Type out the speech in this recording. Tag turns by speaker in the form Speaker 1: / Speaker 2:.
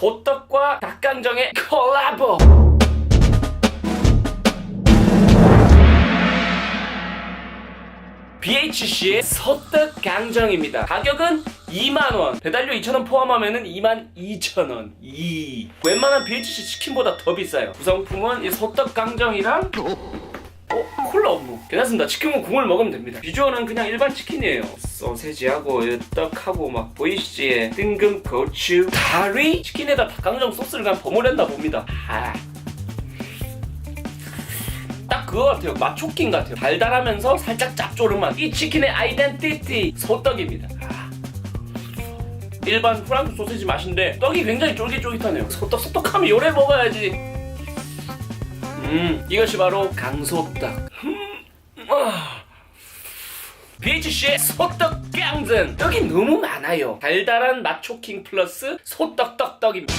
Speaker 1: 소떡과 닭강정의 콜라보 BHC의 소떡 강정입니다. 가격은 2만원. 배달료 2,000원 포함하면 22,000원. 이. 웬만한 BHC 치킨보다 더 비싸요. 구성품은 이 소떡 강정이랑 어? 콜라 없노? 괜찮습니다. 치킨은 국물 먹으면 됩니다. 비주얼은 그냥 일반 치킨이에요. 소세지하고 이 떡하고 막 보이시지? 뜬금 고추 가리 치킨에다 닭강정 소스를 그냥 버무렸나 봅니다. 아. 딱 그거 같아요. 맛초킹 같아요. 달달하면서 살짝 짭조름한 이 치킨의 아이덴티티 소떡입니다. 아. 일반 프랑스 소세지 맛인데 떡이 굉장히 쫄깃쫄깃하네요. 소떡 소떡하면 요래 먹어야지. 음, 이것이 바로 강소떡. 음, 아. 소떡 깡전 떡이 너무 많아요. 달달한 맛초킹 플러스 소떡떡떡입니다.